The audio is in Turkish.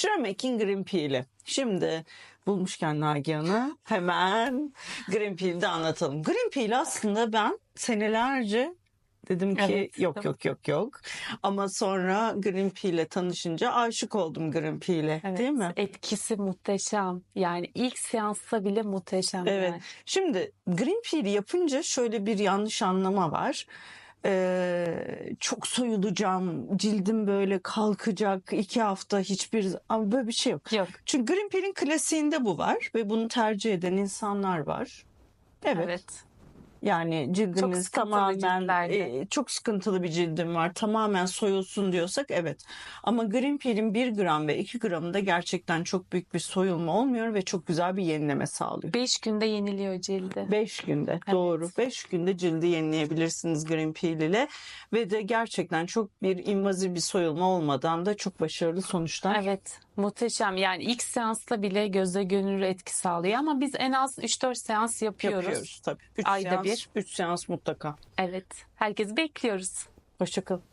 Schrammek'in Green Peel'i. Şimdi bulmuşken Nagihan'ı hemen Green Peel'de anlatalım. Green Peel aslında ben senelerce dedim ki Evet, yok tamam. yok yok yok. Ama sonra Green Peel'le tanışınca aşık oldum Green Peel'e Evet, değil mi? Etkisi muhteşem. Yani ilk seansta bile muhteşem. Evet. yani. Şimdi Green Peel'i yapınca şöyle bir yanlış anlama var. Ee, çok soyulacağım, cildim böyle kalkacak, iki hafta hiçbir ama böyle bir şey yok. Yok. Çünkü Green Peel'in klasiğinde bu var ve bunu tercih eden insanlar var. Evet. Evet. Yani cildimiz sıkıntılı tamamen e, çok sıkıntılı bir cildim var. Tamamen soyulsun diyorsak evet. Ama Green Peel'in 1 gram ve 2 gramında gerçekten çok büyük bir soyulma olmuyor ve çok güzel bir yenileme sağlıyor. 5 günde yeniliyor cildi. 5 günde Evet. doğru. 5 günde cildi yenileyebilirsiniz Green Peel ile ve de gerçekten çok bir invazif bir soyulma olmadan da çok başarılı sonuçlar Evet. Muhteşem. Yani ilk seansta bile göze görünür etki sağlıyor ama biz en az 3-4 seans yapıyoruz. yapıyoruz tabii. 3 Ayda seans, bir. 3 seans mutlaka. Evet. Herkesi bekliyoruz. Hoşçakalın.